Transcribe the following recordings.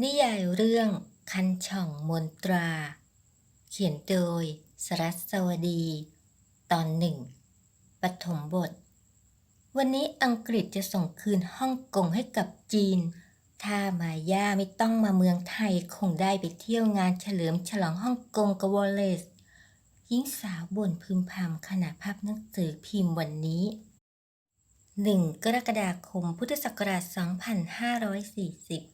นิยายเรื่องคันช่องมนตรา เขียนโดยสรัสสวดี ตอนหนึ่งปฐมบท วันนี้อังกฤษจะส่งคืนฮ่องกงให้กับจีน ถ้ามาย่าไม่ต้องมาเมืองไทยคงได้ไปเที่ยวงานเฉลิมฉลองฮ่องกงกับวอลเลซหญิงสาวบ่นพึมพำขณะภาพหนังสือพิมพ์วันนี้1กรกฎาคมพุทธศักราช 2540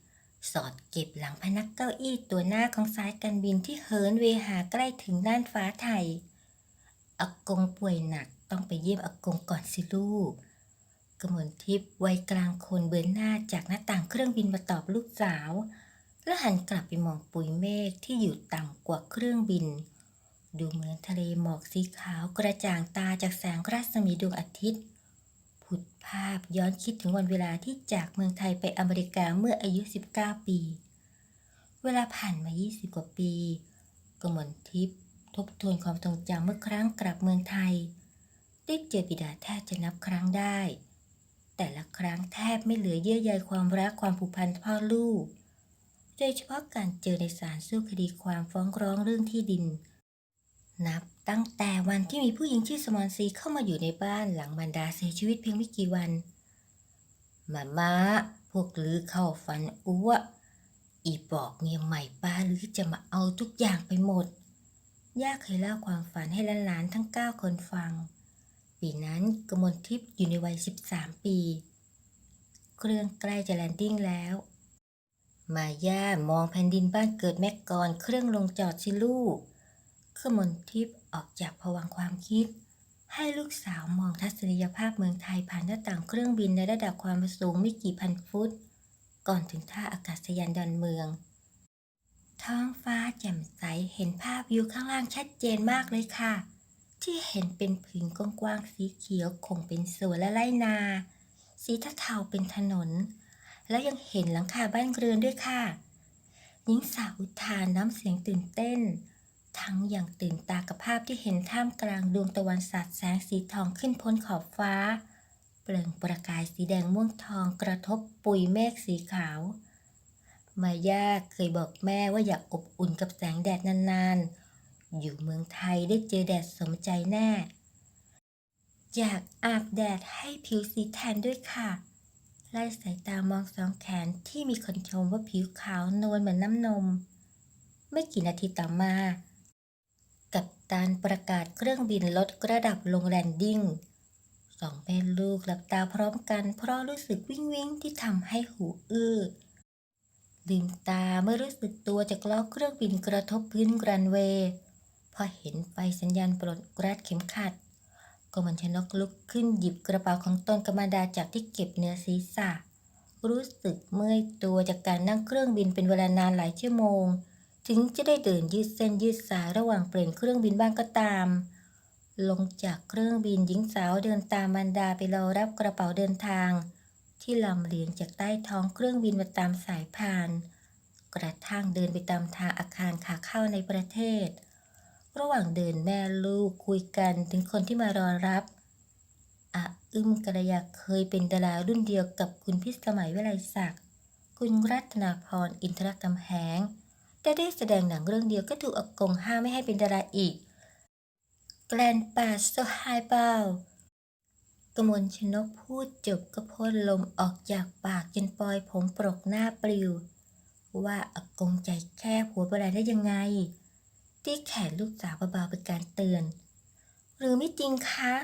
สอดเก็บหลังพนักเก้าอี้ตัวหน้าของสายการบินที่เหินเวหาใกล้ถึงน่านฟ้าไทยอากงป่วยหนักต้องไปเยี่ยมอากงก่อนสิลูกกมลทิพย์วัยกลางคนเบือนหน้าจากหน้าต่างเครื่องบินมาตอบลูกสาว แล้วหันกลับไปมองปุยเมฆที่อยู่ต่ำกว่าเครื่องบิน ดูเหมือนทะเลหมอกสีขาวกระจ่างตาจากแสงรัศมีดวงอาทิตย์ ผุดภาพย้อนคิดถึงวันเวลาที่จากเมืองไทยไปอเมริกาเมื่ออายุ 19 ปี เวลาผ่านมา 20 กว่าปีกมลทิพย์ทบทวนความทรงจำเมื่อครั้งกลับเมืองไทย ได้เจอบิดาแทบจะนับครั้งได้ แต่ละครั้งแทบไม่เหลือเยื่อใยความรักความผูกพันพ่อลูก โดยเฉพาะการเจอในศาลสู้คดีความฟ้องร้องเรื่องที่ดิน นับ ตั้งแต่วันที่มีผู้หญิงชื่อสมอนซีเข้ามาอยู่ในบ้านหลังบรรดาเสียชีวิตเพียงไม่กี่วัน มามาพวกลือเข้าฝันอ้วอีบอกเมียใหม่ป้าลือจะมาเอาทุกอย่างไปหมด ย่าเคยเล่าความฝันให้หลานๆทั้งเก้าคนฟัง ปีนั้นกมลทิพย์อยู่ในวัย 13 ปี เครื่องใกล้จะแลนดิ้งแล้ว มาย่ามองแผ่นดินบ้านเกิดแม่กรเครื่องลงจอดสิลูก ขมนทิพย์ออกจากผวังความคิด ให้ลูกสาวมองทัศนียภาพเมืองไทยผ่านหน้าต่างเครื่องบินในระดับความสูงไม่กี่พันฟุต ก่อนถึงท่าอากาศยานดอนเมือง ท้องฟ้าแจ่มใสเห็นภาพวิวข้างล่างชัดเจนมากเลยค่ะ ที่เห็นเป็นผืนกว้างๆสีเขียวคงเป็นสวนและไร่นา สีเทาเป็นถนน แล้วยังเห็นหลังคาบ้านเรือนด้วยค่ะหญิงสาวอุทานน้ำเสียงตื่นเต้น ทั้งอย่างตื่นตากับภาพที่เห็นท่ามกลางดวงตะวันสาดแสงสีทองขึ้นพ้นขอบฟ้า เปล่งประกายสีแดงม่วงทองกระทบปุยเมฆสีขาว มาย่าเคยบอกแม่ว่าอยากอบอุ่นกับแสงแดดนานๆ อยู่เมืองไทยได้เจอแดดสมใจแน่ อยากอาบแดดให้ผิวสีแทนด้วยค่ะไล่สายตามองสองแขนที่มีคนชมว่าผิวขาวนวลเหมือนน้ำนม ไม่กี่นาทีต่อมา กับตันประกาศเครื่องบินลดระดับลงแลนดิ้งสองแม่ลูกหลับตาพร้อมกันเพราะรู้สึกวิ่งวิ่งที่ทำให้หูอื้อลืมตาเมื่อรู้สึกตัวจากล้อเครื่องบินกระทบพื้นรันเวย์พอเห็นไฟสัญญาณปลดรัดเข็มขัดก็มันชนกลุกขึ้นหยิบกระเป๋าของตนกบมดาจากที่เก็บเนื้อศีรษะ รู้สึกเมื่อยตัวจากการนั่งเครื่องบินเป็นเวลานานหลายชั่วโมง ถึงจะได้เดินยืดเส้นยืดสายระหว่างเปลี่ยนเครื่องบินบ้างก็ตาม ลงจากเครื่องบินหญิงสาวเดินตามมารดาไปรอรับกระเป๋าเดินทาง ที่ลำเลียงจากใต้ท้องเครื่องบินมาตามสายพาน กระทั่งเดินไปตามทางอาคารขาเข้าในประเทศ ระหว่างเดินแม่ลูกคุยกันถึงคนที่มารอรับอาอึ้มกระยาเคยเป็นดารารุ่นเดียวกับคุณพิสมัยวิไลศักดิ์ คุณรัตนาพรอินทรกำแหง แต่ได้แสดงหนังเรื่องเดียวก็ถูกอากงห้ามไม่ให้เป็นดาราอีก แกลนป่าโซไฮเปากมลชนกพูดจบก็พ่นลมออกจากปากจนปลอยผมปรกหน้าปลิว ว่าอากงใจแคบหัวโบราณได้ยังไง ที่แขนลูกสาวเบาๆเป็นการเตือน หรือไม่จริงคะ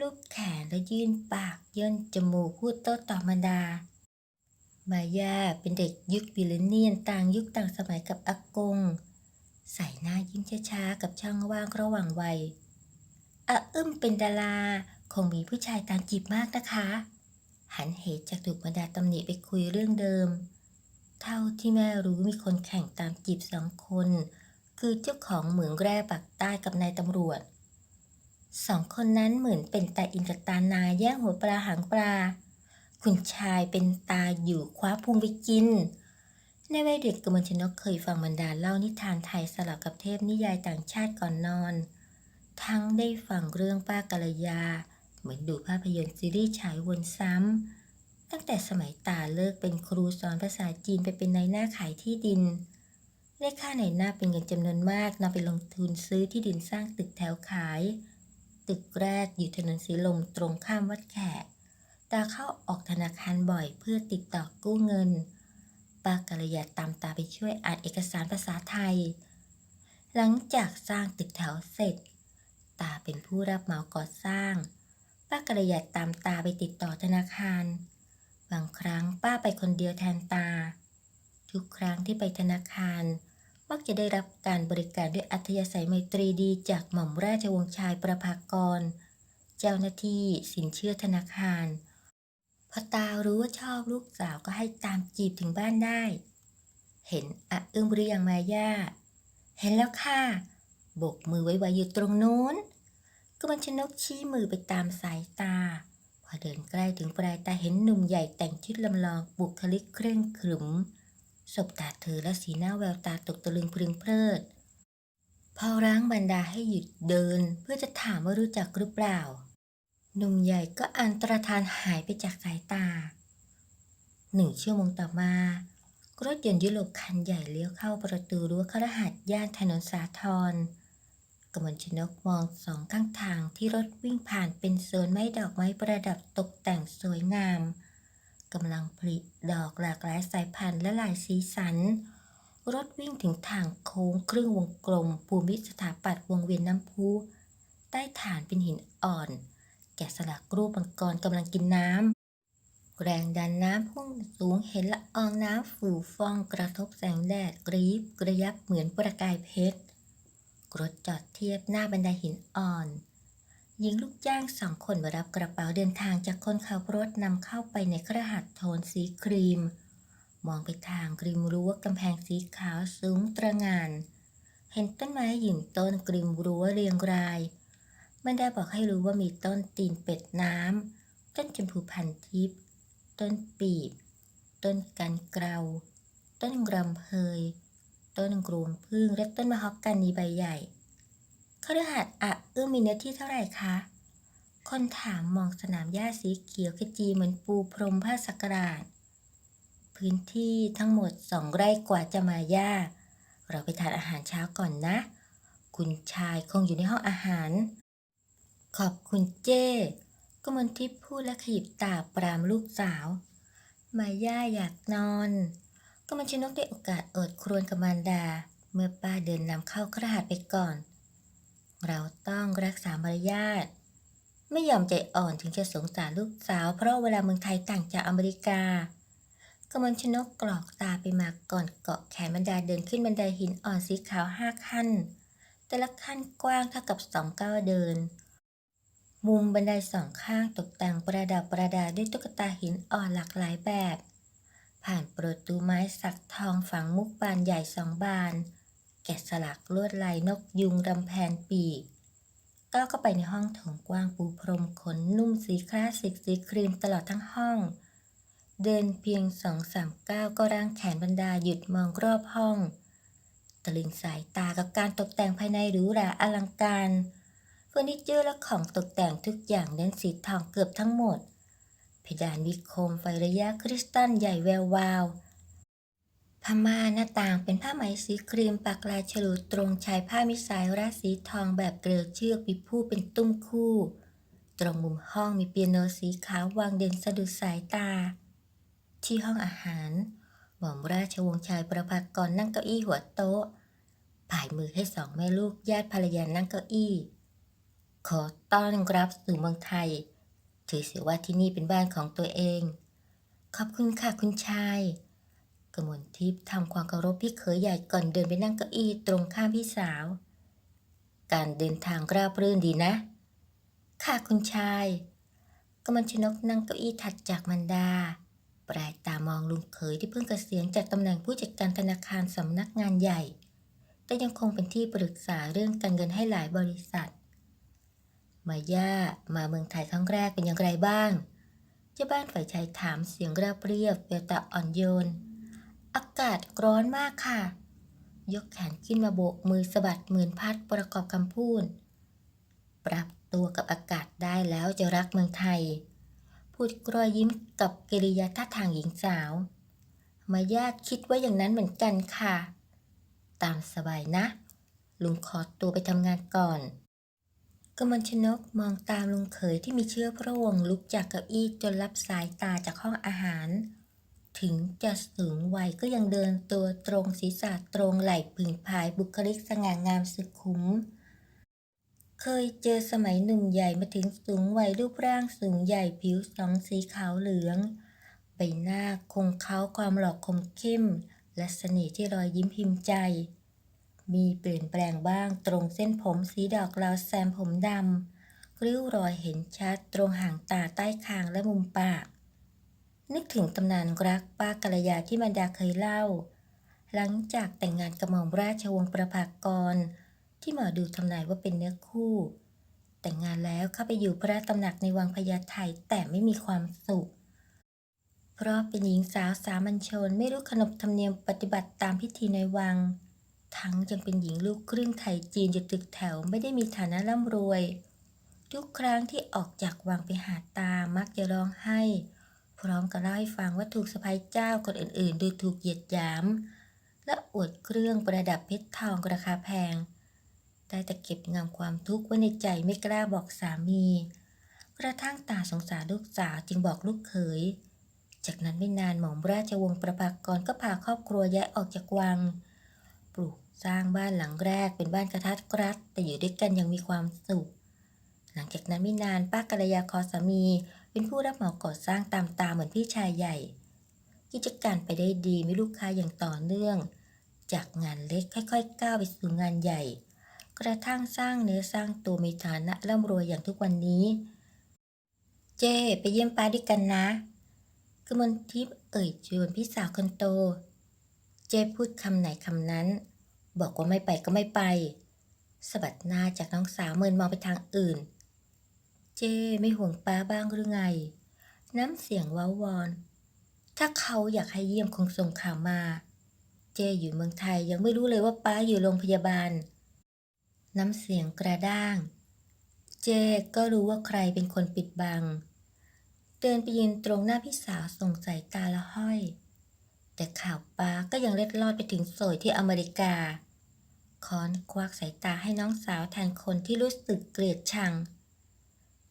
ลูกแขนและยื่นปากย่นจมูกพูดโต้ตอบมารดา มายาเป็นเด็กยุคบิลเนียนต่างยุคต่างสมัยกับอากง ใส่หน้ายิ้มช้าๆ กับช่างว่างระหว่างวัยอาอึ้มเป็นดาราคงมีผู้ชายตามจีบมากนะคะ หันเหตุจากถูกบรรดาตำหนิไปคุยเรื่องเดิม เท่าที่แม่รู้มีคนแข่งตามจีบสองคน คือเจ้าของเหมืองแร่ปักใต้กับนายตำรวจสองคนนั้นเหมือนเป็นตาอินกับตานาแย่งหัวปลาหางปลา คุณชายเป็นตาอยู่คว้าพุงไปกิน ในวัยเด็กกมลชนกเคยฟังบรรดาเล่านิทานไทยสลับกับเทพนิยายต่างชาติก่อนนอน ทั้งได้ฟังเรื่องป้ากัลยา เหมือนดูภาพยนตร์ซีรีส์ฉายวนซ้ตั้งแต่สมัยตาเลิกเป็นครูสอนภาษาจีนไปเป็นนายหน้าขายที่ดินได้ค่าในหน้าเป็นเงินจำนวนมากนำไปลงทุนซื้อที่ดินสร้างตึกแถวขาย ตึกแรกอยู่ถนนสีลมตรงข้ามวัดแขก ตาเข้าออกธนาคารบ่อยเพื่อติดต่อกู้เงินป้ากระยาตามตาไปช่วยอ่านเอกสารภาษาไทย หลังจากสร้างตึกแถวเสร็จ ตาเป็นผู้รับเหมาก่อสร้าง ป้ากระยาตามตาไปติดต่อธนาคาร บางครั้งป้าไปคนเดียวแทนตา ทุกครั้งที่ไปธนาคารมักจะได้รับการบริการด้วยอัธยาศัยไมตรีดีจากหม่อมราชวงศ์ชายประภากร เจ้าหน้าที่สินเชื่อธนาคาร อตารู้ว่าชอบลูกสาวก็ให้ตามจีบถึงบ้านได้ เห็นอะอึ้งหรือยังมาย่า เห็นแล้วค่ะโบกมือไว้ๆอยู่ตรงนู้น ก็มันชนกชี้มือไปตามสายตา พอเดินใกล้ถึงปลายตาเห็นหนุ่มใหญ่แต่งชุดลำลองบุคลิกเคร่งขรึม สบตาเธอและสีหน้าแววตาตกตะลึงพรึงเพลิด พอร้างบรรดาให้หยุดเดินเพื่อจะถามว่ารู้จักหรือเปล่า หนุ่มใหญ่ก็อันตรธานหายไปจากสายตา หนึ่งชั่วโมงต่อมารถยนต์ยุโรปคันใหญ่เลี้ยวเข้าประตูรั้วคฤหัสถ์ย่านถนนสาทรกมลชนกมองสองข้างทางที่รถวิ่งผ่านเป็นโซนไม้ดอกไม้ประดับตกแต่งสวยงามกำลังผลิดอกหลากหลายสายพันธุ์และหลายสีสัน รถวิ่งถึงทางโค้งครึ่งวงกลม ภูมิสถาปัตย์วงเวียนน้ำพุใต้ฐานเป็นหินอ่อน แกะสลักรูปมังกรกำลังกินน้ำแรงดันน้ำพุ่งสูงเห็นละอองน้ำฝูฟองกระทบแสงแดดกรีบกระยับเหมือนประกายเพชรรถจอดเทียบหน้าบันไดหินอ่อนหญิงลูกจ้างสองคนมารับกระเป๋าเดินทางจากคนขับรถนำเข้าไปในกระหัตโทนสีครีม มองไปทางกริมรั้วกำแพงสีขาวสูงตระงาน เห็นต้นไม้หญิงต้นกริมรั้วเรียงราย มันได้บอกให้รู้ว่ามีต้นตีนเป็ดน้ำ ต้นชมพูพันทิพย์ ต้นปีบ ต้นกันเกลาต้นกรำเพย ต้นกรวงพึ่งและต้นมะฮอกกานีใบใหญ่คฤหัสถ์อะอื้อมีเนื้อที่เท่าไหร่คะ คนถามมองสนามหญ้าสีเขียวขจีเหมือนปูพรมผ้าสักการาชพื้นที่ทั้งหมดสองไร่กว่าจะมาย่าเราไปทานอาหารเช้าก่อนนะ คุณชายคงอยู่ในห้องอาหาร ขอบคุณเจ้ก็มนทิพย์พูดและขยิบตาปรามลูกสาว มาย่าอยากนอน ก็มันชนกได้โอกาสเอิดครวญกับมารดา เมื่อป้าเดินนำเข้ากระหัสไปก่อน เราต้องรักษามารยาทไม่ยอมใจอ่อนถึงจะสงสารลูกสาว เพราะเวลาเมืองไทยต่างจากอเมริกากมลชนกกรอกตาไปมาก่อนเกาะแขนบรรดาเดินขึ้นบันไดหินอ่อนสีขาวห้าขั้น แต่ละขั้นกว้างเท่ากับสองก้าวเดิน มุมบันไดสองข้างตกแต่งประดับประดาด้วยตุ๊กตาหินอ่อนหลากหลายแบบ ผ่านประตูไม้สักทองฝังมุกบานใหญ่สองบาน แกะสลักลวดลายนกยุงรำแพนปีกก้าวเข้าไปในห้องถงกว้างปูพรมขนนุ่มสีคลาสสิกสีครีมตลอดทั้งห้อง เดินเพียงสองสามก้าวก็ร่างแขนบรรดาหยุดมองรอบห้อง ตะลึงสายตากับการตกแต่งภายในหรูหราอลังการ อร์นิเจอร์และของตกแต่งทุกอย่างเน้นสีทองเกือบทั้งหมด เพดานวิโคมไฟระยะคริสตัลใหญ่แวววาวผ้าม่านหน้าต่างเป็นผ้าไหมสีครีมปักลายฉลุตรงชายผ้ามิสายราดสีทองแบบเกลียวเชือกมีผู้เป็นตุ้มคู่ ตรงมุมห้องมีเปียโนสีขาววางเด่นสะดุดสายตา ที่ห้องอาหารหม่อมราชวงศ์ชายประภากรนั่งเก้าอี้หัวโต๊ะผายมือให้สองแม่ลูกญาติภรรยานั่งเก้าอี้ ขอต้อนรับสู่เมืองไทย ถือเสียว่าที่นี่เป็นบ้านของตัวเอง ขอบคุณค่ะคุณชายกมลทิพย์ทำความเคารพพี่เขยใหญ่ก่อนเดินไปนั่งเก้าอี้ตรงข้ามพี่สาว การเดินทางราบรื่นดีนะ ค่ะคุณชายกมลชนกนั่งเก้าอี้ถัดจากมันดา ปลายตามองลุงเขยที่เพิ่งเกษียณจากตำแหน่งผู้จัดการธนาคารสำนักงานใหญ่ แต่ยังคงเป็นที่ปรึกษาเรื่องการเงินให้หลายบริษัท มาย่ามาเมืองไทยครั้งแรกเป็นอย่างไรบ้างเจ้าบ้านฝ่ายชายถามเสียงราบเรียบแววตาอ่อนโยน อากาศร้อนมากค่ะ ยกแขนขึ้นมาโบกมือสะบัดหมื่นพัดประกอบคำพูด ปรับตัวกับอากาศได้แล้วจะรักเมืองไทย พูดกรอยยิ้มกับกิริยาท่าทางหญิงสาว มายาคิดว่าอย่างนั้นเหมือนกันค่ะ ตามสบายนะ ลุงขอตัวไปทำงานก่อน กมลชนกมองตามลุงเขยที่มีเชื้อพระวงศ์ลุกจากเก้าอี้จนรับสายตาจากห้องอาหาร ถึงจะสูงวัยก็ยังเดินตัวตรงศีรษะตรงไหล่ผึ่งพายบุคลิกสง่างามสุขุม เคยเจอสมัยหนุ่มใหญ่มาถึงสูงวัยรูปร่างสูงใหญ่ผิวสองสีขาวเหลือง ใบหน้าคงเค้าความหลอกคมเข้ม และเสน่ห์ที่รอยยิ้มพิมพ์ใจ มีเปลี่ยนแปลงบ้างตรงเส้นผมสีดอกลาวแซมผมดำริ้วรอยเห็นชัดตรงห่างตาใต้คางและมุมปาก นึกถึงตำนานรักป้ากัลยาที่บรรดาเคยเล่า หลังจากแต่งงานกับหม่อมราชวงศ์ประภากร ที่หมอดูทำนายว่าเป็นเนื้อคู่ แต่งงานแล้วเข้าไปอยู่พระตำหนักในวังพญาไทแต่ไม่มีความสุขเพราะเป็นหญิงสาวสามัญชนไม่รู้ขนบธรรมเนียมปฏิบัติตามพิธีในวัง ทั้งยังเป็นหญิงลูกครึ่งไทยจีนอยู่ตึกแถวไม่ได้มีฐานะร่ำรวย ทุกครั้งที่ออกจากวังไปหาตามักจะร้องไห้ พร้อมกับเล่าให้ฟังว่าถูกสะพ้ยเจ้าคนอื่นๆ ดูถูกเหยียดหยาม และอวดเครื่องประดับเพชรทองราคาแพงได้แต่เก็บงำความทุกข์ไว้ในใจไม่กล้าบอกสามี กระทั่งตาสงสารลูกสาวจึงบอกลูกเขย จากนั้นไม่นานหม่อมราชวงศ์ประภากรก็พาครอบครัวย้ายออกจากวัง สร้างบ้านหลังแรกเป็นบ้านกระทัดรัดแต่อยู่ด้วยกันอยังมีความสุข หลังจากนั้นไม่นานป้ากัลยาคอสามี เป็นผู้รับเหมาก่อสร้างตามตาเหมือนพี่ชายใหญ่ กิจการไปได้ดีมีลูกค้าอย่างต่อเนื่อง จากงานเล็กค่อยๆก้าวไปสู่งานใหญ่ กระทั่งสร้างเนื้อสร้างตัวมีฐานะร่ำรวยอย่างทุกวันนี้ เจ้ไปเยี่ยมป้าด้วยกันนะกมลทิพย์เอ่ยชวนพี่สาวคนโต เจ้พูดคำไหนคำนั้น บอกว่าไม่ไปก็ไม่ไปสะบัดหน้าจากน้องสาวเมินมองไปทางอื่น เจ้ไม่ห่วงป้าบ้างหรือไง น้ำเสียงว้าวอน ถ้าเขาอยากให้เยี่ยมคงส่งข่าวมา เจ้อยู่เมืองไทยยังไม่รู้เลยว่าป้าอยู่โรงพยาบาล น้ำเสียงกระด้าง เจ้ก็รู้ว่าใครเป็นคนปิดบัง เดินไปยืนตรงหน้าพี่สาวส่งสายตาละห้อย แต่ข่าวป้าก็ยังเล็ดลอดไปถึงโสยที่อเมริกา คอนควักสายตาให้น้องสาวแทนคนที่รู้สึกเกลียดชัง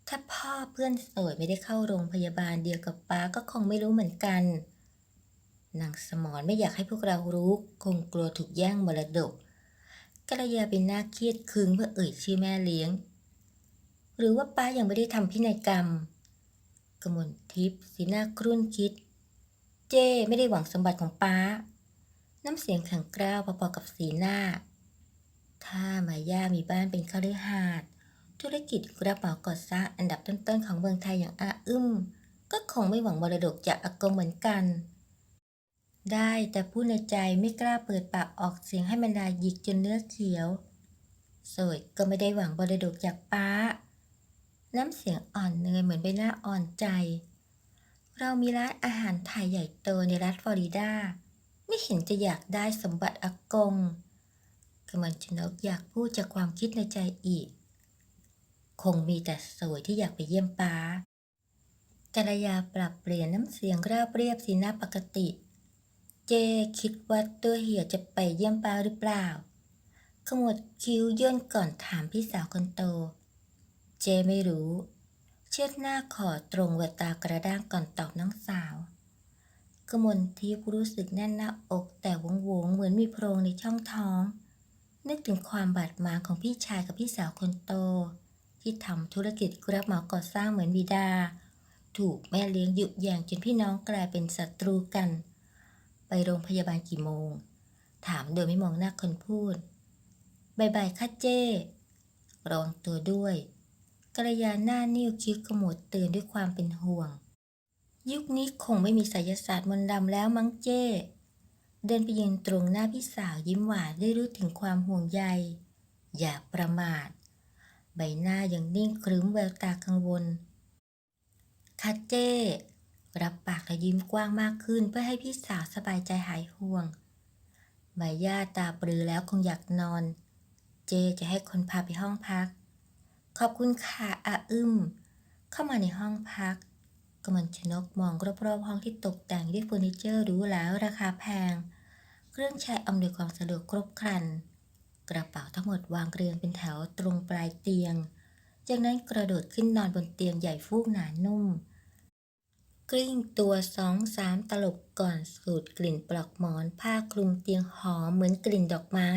ถ้าพ่อเพื่อนโสยไม่ได้เข้าโรงพยาบาลเดียวกับป้าก็คงไม่รู้เหมือนกันนางสมรไม่อยากให้พวกเรารู้ คงกลัวถูกแย่งมรดกกัลยาเป็นหน้าเครียดคึงเพื่อเอ่ยชื่อแม่เลี้ยง หรือว่าป้ายังไม่ได้ทำพินัยกรรมกมลทิพย์สีหน้าครุ่นคิด เจ้ไม่ได้หวังสมบัติของป้า น้ำเสียงแข็งกร้าวพอๆกับสีหน้า ถ้ามาย่ามีบ้านเป็นคฤหาสน์ธุรกิจกระเป๋าก่อสร้างอันดับต้นๆของเมืองไทยอย่างอาอึ้มก็คงไม่หวังมรดกจากอากงเหมือนกัน ได้แต่พูดในใจไม่กล้าเปิดปากออกเสียงให้มันดาหยิกจนเนื้อเขียวโสยก็ไม่ได้หวังมรดกจากป้า น้ำเสียงอ่อนเนยเหมือนใบหน้าอ่อนใจ เรามีร้านอาหารไทยใหญ่โตในรัฐฟลอริดา ไม่เห็นจะอยากได้สมบัติอากง มันชนกอยากพูดจากความคิดในใจอีก คงมีแต่สวยที่อยากไปเยี่ยมป้ากัลยาปรับเปลี่ยนน้ำเสียงราบเรียบสีหน้าปกติ เจคิดว่าตัวเหี่ยจะไปเยี่ยมป้าหรือเปล่า ขมวดคิ้วย่นก่อนถามพี่สาวคนโต เจไม่รู้ เชิดหน้าขอตรงแววตากระด้างก่อนตอบน้องสาวกมลทิพย์รู้สึกแน่นหน้าอกแต่วงวงๆเหมือนมีโพรงในช่องท้อง นึกถึงความบาดหมางของพี่ชายกับพี่สาวคนโต ที่ทำธุรกิจรับเหมาก่อสร้างเหมือนบิดา ถูกแม่เลี้ยงยุแยงจนพี่น้องกลายเป็นศัตรูกัน ไปโรงพยาบาลกี่โมง ถามโดยไม่มองหน้าคนพูดบายบายค่ะเจ้ระวังตัวด้วยกระยาหน้านิ้วคิ้วขมวดเตือนด้วยความเป็นห่วง ยุคนี้คงไม่มีไสยศาสตร์มนต์ดำแล้วมั้งเจ้ เดินไปยืนตรงหน้าพี่สาวยิ้มหวานได้รู้ถึงความห่วงใย อย่าประมาท ใบหน้ายังนิ่งครึ้มแววตากังวลคัดเจ้ รับปากและยิ้มกว้างมากขึ้นเพื่อให้พี่สาวสบายใจหายห่วงใบหญ้าตาปรือแล้วคงอยากนอน เจจะให้คนพาไปห้องพัก ขอบคุณค่ะอาอึมเข้ามาในห้องพักกมลชนกมองรอบๆห้องที่ตกแต่งด้วยเฟอร์นิเจอร์หรูหราราคาแพง เครื่องใช้อำนวยความสะดวกครบครัน กระเป๋าทั้งหมดวางเรียงเป็นแถวตรงปลายเตียง จากนั้นกระโดดขึ้นนอนบนเตียงใหญ่ฟูกหนานุ่ม กลิ้งตัวสองสามตลบก่อนสูดกลิ่นปลอกหมอนผ้าคลุมเตียงหอมเหมือนกลิ่นดอกไม้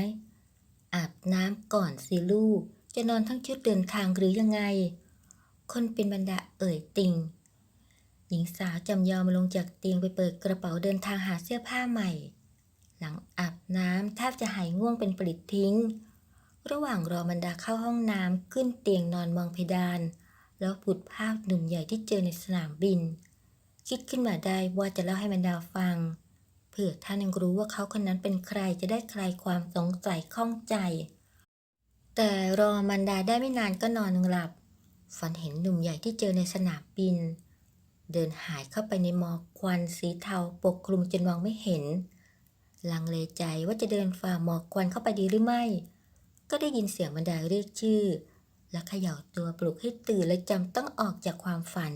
อาบน้ำก่อนสิลูก จะนอนทั้งชุดเดินทางหรือยังไง คนเป็นบรรดาเอ่ยติงหญิงสาวจำยอมลงจากเตียงไปเปิดกระเป๋าเดินทางหาเสื้อผ้าใหม่ หลังอาบน้ำแทบจะหายง่วงเป็นปลิดทิ้ง ระหว่างรอบรรดาเข้าห้องน้ำขึ้นเตียงนอนมองเพดาน แล้วผุดภาพหนุ่มใหญ่ที่เจอในสนามบิน คิดขึ้นมาได้ว่าจะเล่าให้บรรดาฟังเผื่อท่านยังรู้ว่าเขาคนนั้นเป็นใครจะได้คลายความสงสัยข้องใจ แต่รอมันดาได้ไม่นานก็นอนหลับ ฝันเห็นหนุ่มใหญ่ที่เจอในสนามบิน เดินหายเข้าไปในหมอกควันสีเทาปกคลุมจนมองไม่เห็น ลังเลใจว่าจะเดินฝ่าหมอกควันเข้าไปดีหรือไม่ ก็ได้ยินเสียงมันดาเรียกชื่อ และเขย่าตัวปลุกให้ตื่นและจำต้องออกจากความฝัน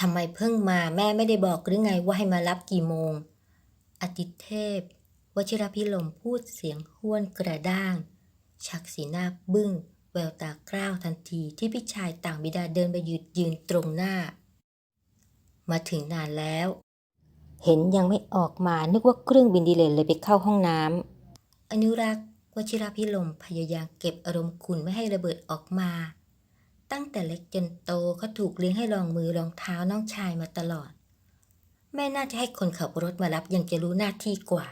ทำไมเพิ่งมาแม่ไม่ได้บอกหรือไงว่าให้มารับกี่โมง อติเทพ วชิรพิลมพูดเสียงห้วนกระด้าง ชักสีหน้าบึ้ง แววตากล้าวทันทีที่พี่ชายต่างบิดาเดินไปหยุดยืนตรงหน้า มาถึงนานแล้ว เห็นยังไม่ออกมานึกว่าเครื่องบินดีเลยเลยไปเข้าห้องน้ำอนุรักษ์วชิรพิลมพยายามเก็บอารมณ์ขุนไม่ให้ระเบิดออกมา ตั้งแต่เล็กจนโตเขาถูกเลี้ยงให้ลองมือลองเท้าน้องชายมาตลอด แม่น่าจะให้คนขับรถมารับยังจะรู้หน้าที่กว่า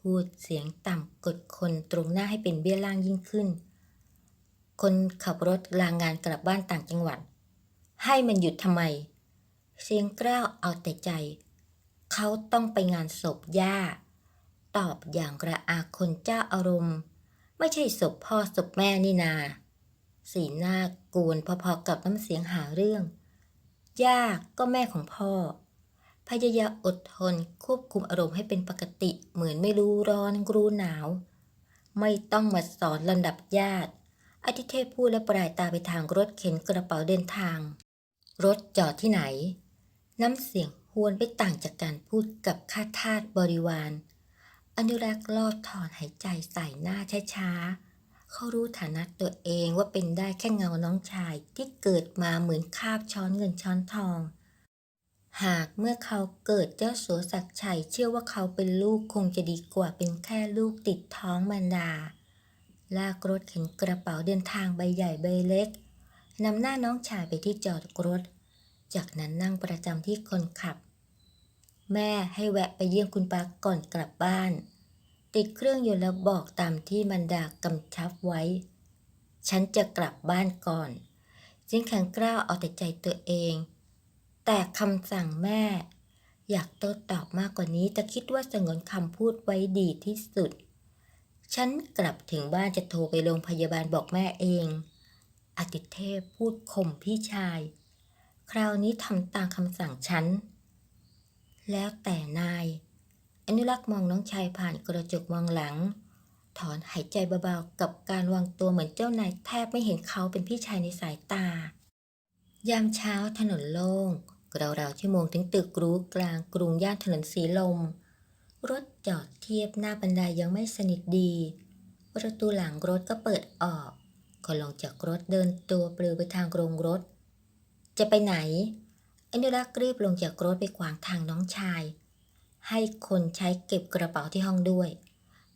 พูดเสียงต่ำกดคนตรงหน้าให้เป็นเบี้ยล่างยิ่งขึ้น คนขับรถลางงานกลับบ้านต่างจังหวัด ให้มันหยุดทำไม เสียงกล้าวเอาแต่ใจ เขาต้องไปงานศพย่า ตอบอย่างกระอาคนเจ้าอารมณ์ ไม่ใช่ศพพ่อศพแม่นี่นา สีหน้ากวนพอๆกับน้ำเสียงหาเรื่อง ย่าก็แม่ของพ่อ พยายามอดทนควบคุมอารมณ์ให้เป็นปกติเหมือนไม่รู้ร้อนรู้หนาว ไม่ต้องมาสอนลำดับญาติอาทิเทพพูดและปลายตาไปทางรถเข็นกระเป๋าเดินทาง รถจอดที่ไหน น้ำเสียง ฮวนไปต่างจากการพูดกับข้าทาสบริวาร อนุรักษ์ลอดถอนหายใจใส่หน้าช้าๆเขารู้ฐานะตัวเองว่าเป็นได้แค่เงาน้องชายที่เกิดมาเหมือนคาบช้อนเงินช้อนทอง หากเมื่อเขาเกิดเจ้าสัวศักดิ์ชัยเชื่อว่าเขาเป็นลูกคงจะดีกว่าเป็นแค่ลูกติดท้องมารดา ลากรถเข็นกระเป๋าเดินทางใบใหญ่ใบเล็กนำหน้าน้องชายไปที่จอดรถ จากนั้นนั่งประจำที่คนขับ แม่ให้แวะไปเยี่ยมคุณป้าก่อนกลับบ้าน ติดเครื่องยนต์แล้วบอกตามที่มันดากำชับไว้ ฉันจะกลับบ้านก่อนเสียงแข็งกร้าวเอาแต่ใจตัวเอง แต่คำสั่งแม่ อยากโต้ตอบมากกว่านี้แต่คิดว่าสงวนคำพูดไว้ดีที่สุด ฉันกลับถึงบ้านจะโทรไปโรงพยาบาลบอกแม่เอง อติเทพพูดข่มพี่ชาย คราวนี้ทำตามคำสั่งฉัน แล้วแต่นาย อนุรักษ์มองน้องชายผ่านกระจกมองหลัง ถอนหายใจเบาๆ กับการวางตัวเหมือนเจ้านายแทบไม่เห็นเขาเป็นพี่ชายในสายตา ยามเช้าถนนโล่งราวๆชั่วโมงถึงตึกรู้กลางกรุงย่านถนนสีลม รถจอดเทียบหน้าบันไดยังไม่สนิทดี ประตูหลังรถก็เปิดออก ก็ลงจากรถเดินตัวปลิวไปทางโรงรถ จะไปไหนอนุรักษ์รีบลงจากรถไปขวางทางน้องชาย ให้คนใช้เก็บกระเป๋าที่ห้องด้วย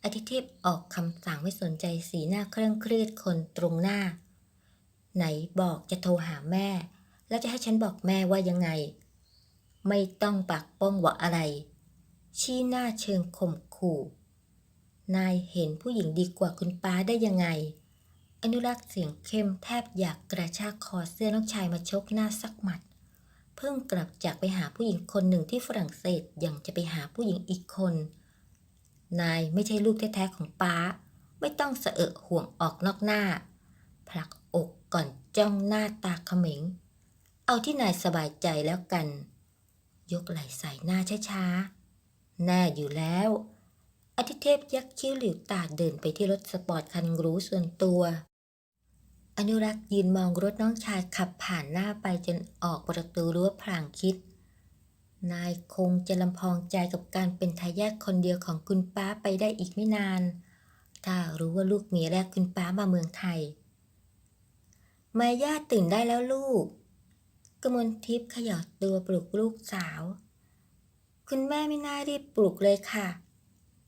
อาทิเทพออกคำสั่งไม่สนใจสีหน้าเคร่งเครียดคนตรงหน้า ไหนบอกจะโทรหาแม่ แล้วจะให้ฉันบอกแม่ว่ายังไง ไม่ต้องปักป้องว่าอะไร ชี้หน้าเชิงข่มขู่ นายเห็นผู้หญิงดีกว่าคุณป้าได้ยังไง อนุรักษ์เสียงเข้มแทบอยากกระชากคอเสื้อน้องชายมาชกหน้าสักหมัด เพิ่งกลับจากไปหาผู้หญิงคนหนึ่งที่ฝรั่งเศสยังจะไปหาผู้หญิงอีกคน นายไม่ใช่ลูกแท้ๆของป้า ไม่ต้องเสอะห่วงออกนอกหน้า ผลักอกก่อนจ้องหน้าตาเขม็ง เอาที่นายสบายใจแล้วกัน ยกไหล่ใส่หน้าช้าๆ แน่อยู่แล้วอาทิเทพยักคิ้วหลิวตาเดินไปที่รถสปอร์ตคันหรูส่วนตัว อนุรักษ์ยืนมองรถน้องชายขับผ่านหน้าไปจนออกประตูรั้วพลางคิด นายคงจะลำพองใจกับการเป็นทายาทคนเดียวของคุณป้าไปได้อีกไม่นาน ถ้ารู้ว่าลูกเมียแรกคุณป้ามาเมืองไทย มายาตื่นได้แล้วลูกกมลทิพย์ขยับตัวปลุกลูกสาว คุณแม่ไม่น่ารีบปลุกเลยค่ะ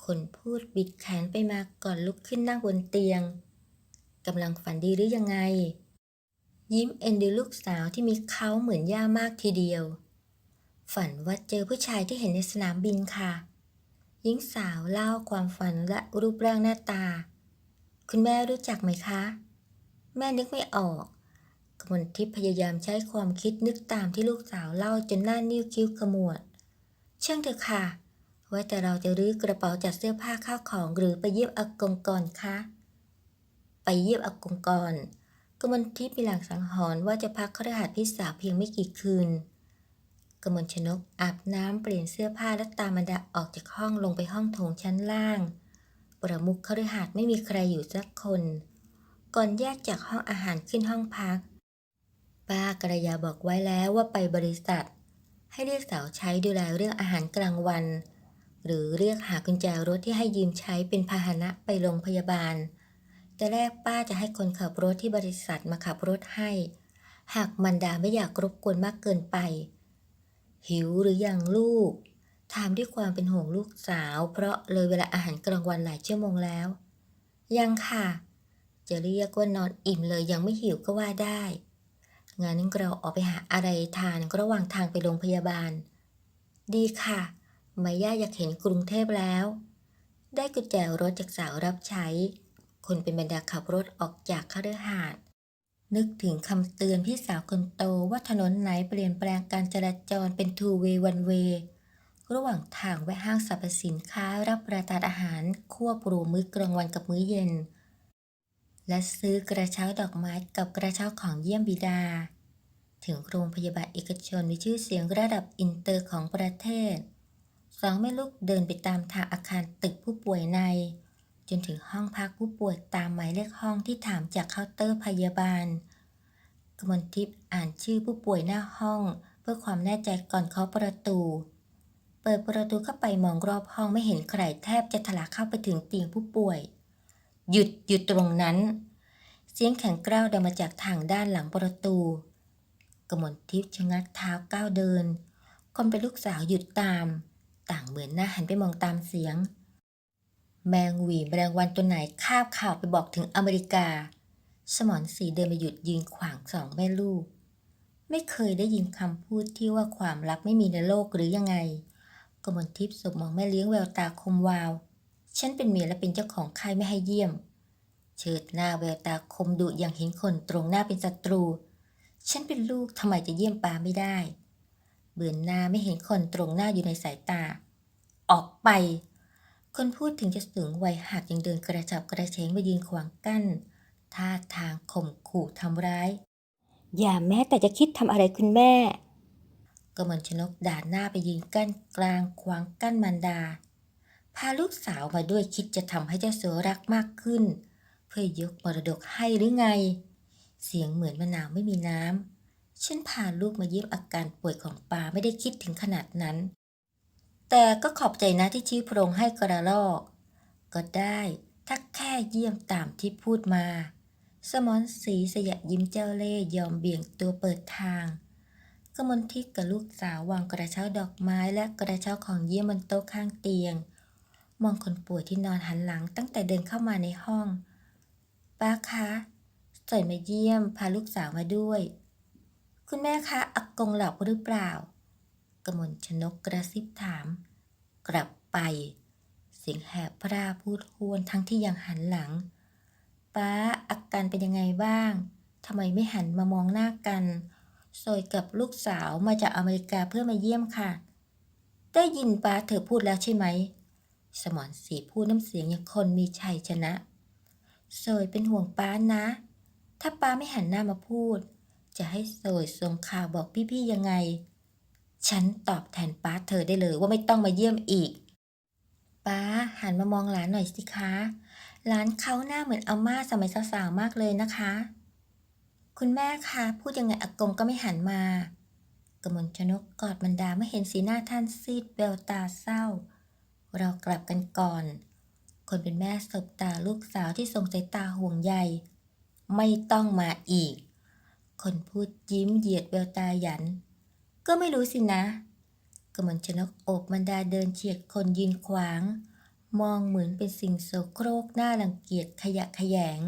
คนพูดบิดแขนไปมาก่อนลุกขึ้นนั่งบนเตียง กำลังฝันดีหรือยังไง ยิ้มเอ็นดูลูกสาวที่มีเขาเหมือนย่ามากทีเดียว ฝันว่าเจอผู้ชายที่เห็นในสนามบินค่ะหญิงสาวเล่าความฝันและรูปร่างหน้าตา คุณแม่รู้จักไหมคะ แม่นึกไม่ออกกมลทิพย์พยายามใช้ความคิดนึกตามที่ลูกสาวเล่าจนหน้านิ้วคิ้วขมวด ช่างเถอะค่ะ ไว้แต่เราจะรื้อกระเป๋าจัดเสื้อผ้าข้าวของหรือไปเยี่ยมอากงก่อนคะ ไปเยี่ยมอากงก่อนกมลทิพย์มีหลังสังหรณ์ว่าจะพักคฤหาสน์พี่สาวเพียงไม่กี่คืนกมลชนกอาบน้ำเปลี่ยนเสื้อผ้าและตามมันดาออกจากห้องลงไปห้องโถงชั้นล่าง ประมุขคฤหาสน์ไม่มีใครอยู่สักคน ก่อนแยกจากห้องอาหารขึ้นห้องพัก ป้ากระยาบอกไว้แล้วว่าไปบริษัท ให้เรียกสาวใช้ดูแลเรื่องอาหารกลางวัน หรือเรียกหากุญแจรถที่ให้ยืมใช้เป็นพาหนะไปโรงพยาบาล แต่แรกป้าจะให้คนขับรถที่บริษัทมาขับรถให้ หากมันดาไม่อยากรบกวนมากเกินไป หิวหรือยังลูก ถามด้วยความเป็นห่วงลูกสาว เพราะเลยเวลาอาหารกลางวันหลายชั่วโมงแล้ว ยังค่ะ จะเรียกว่านอนอิ่มเลยยังไม่หิวก็ว่าได้งั้นเราออกไปหาอะไรทานระหว่างทางไปโรงพยาบาล ดีค่ะมายาอยากเห็นกรุงเทพแล้ว ได้กุญแจรถจากสาวรับใช้ คนเป็นบรรดาขับรถออกจากคฤหาสน์นึกถึงคำเตือนพี่สาวคนโตว่าถนนไหนเปลี่ยนแปลงการจราจรเป็น two way one way ระหว่างทางแวะห้างสรรพสินค้ารับประทานอาหารควบรวมมื้อกลางวันกับมื้อเย็น และซื้อกระเช้าดอกไม้กับกระเช้าของเยี่ยมบิดา ถึงโรงพยาบาลเอกชนมีชื่อเสียงระดับอินเตอร์ของประเทศสองแม่ลูกเดินไปตามทางอาคารตึกผู้ป่วยใน จนถึงห้องพักผู้ป่วยตามหมายเลขห้องที่ถามจากเคาน์เตอร์พยาบาลกมลทิพย์อ่านชื่อผู้ป่วยหน้าห้อง เพื่อความแน่ใจก่อนเคาะประตู เปิดประตูเข้าไปมองรอบห้องไม่เห็นใครแทบจะทะลักเข้าไปถึงเตียงผู้ป่วย หยุดหยุดตรงนั้น เสียงแข็งกร้าวดังมาจากทางด้านหลังประตูกมลทิพย์ชะงักเท้าก้าวเดิน คนเป็นลูกสาวหยุดตาม ต่างเหมือนหน้าหันไปมองตามเสียง แมงหวีแมลงวันตัวไหนคาบข่าวไปบอกถึงอเมริกา สมอนสีเดินมาหยุดยืนขวางสองแม่ลูก ไม่เคยได้ยินคำพูดที่ว่าความรักไม่มีในโลกหรือยังไงกมลทิพย์สบมองแม่เลี้ยงแววตาคมวาว ฉันเป็นเมียและเป็นเจ้าของค่ายไม่ให้เยี่ยม เชิดหน้าแววตาคมดุอย่างเห็นคนตรงหน้าเป็นศัตรู ฉันเป็นลูกทำไมจะเยี่ยมปาไม่ได้ เบือนหน้าไม่เห็นคนตรงหน้าอยู่ในสายตา ออกไป คนพูดถึงจะสูงวัยหากยังเดินกระฉับกระเฉงไปยืนขวางกั้นท่าทางข่มขู่ทำร้าย อย่าแม้แต่จะคิดทำอะไรคุณแม่กมลชนกด่านหน้าไปยืนกั้นกลางขวางกั้นมารดา พาลูกสาวมาด้วยคิดจะทำให้เจ้าสัวรักมากขึ้น เพื่อยกมรดกให้หรือไง เสียงเหมือนมะนาวไม่มีน้ำฉันพาลูกมาเยี่ยมอาการป่วยของปาไม่ได้คิดถึงขนาดนั้น แต่ก็ขอบใจนะที่ชี้โพรงให้กระลอก ก็ได้ถ้าแค่เยี่ยมตามที่พูดมา สมอนสีสยะยิ้มเจ้าเล่ยอมเบี่ยงตัวเปิดทางกมลทิพกับลูกสาววางกระเช้าดอกไม้และกระเช้าของเยี่ยมบนโต๊ะข้างเตียง มองคนป่วยที่นอนหันหลังตั้งแต่เดินเข้ามาในห้อง ป้าคะสอยมาเยี่ยมพาลูกสาวมาด้วย คุณแม่คะอากงหลับหรือเปล่า กมลชนกกระซิบถาม กลับไป เสียงแหบพร่าพูดฮวนทั้งที่ยังหันหลัง ป้าอาการเป็นยังไงบ้างทำไมไม่หันมามองหน้ากันโซยกับลูกสาวมาจากอเมริกาเพื่อมาเยี่ยมค่ะ ได้ยินป้าเธอพูดแล้วใช่ไหม สมอนสีพูดน้ำเสียงอย่างคนมีชัยชนะโซยเป็นห่วงป้านะ ถ้าป้าไม่หันหน้ามาพูด จะให้โซยส่งข่าวบอกพี่ๆยังไง ฉันตอบแทนป้าเธอได้เลยว่าไม่ต้องมาเยี่ยมอีก ป้าหันมามองหลานหน่อยสิคะ หลานเขาหน้าเหมือนอาม่าสมัยสาวๆมากเลยนะคะ คุณแม่คะพูดยังไงอากงก็ไม่หันมากมลชนกกอดมันดาเมื่อเห็นสีหน้าท่านซีดแววตาเศร้า เรากลับกันก่อน คนเป็นแม่สบตาลูกสาวที่ทรงสายตาห่วงใย ไม่ต้องมาอีก คนพูดยิ้มเหยียดแววตาหยัน ก็ไม่รู้สินะกมลชนกโอบมันดาเดินเฉียดคนยืนขวาง มองเหมือนเป็นสิ่งโสโครกหน้ารังเกียจขยะแขยง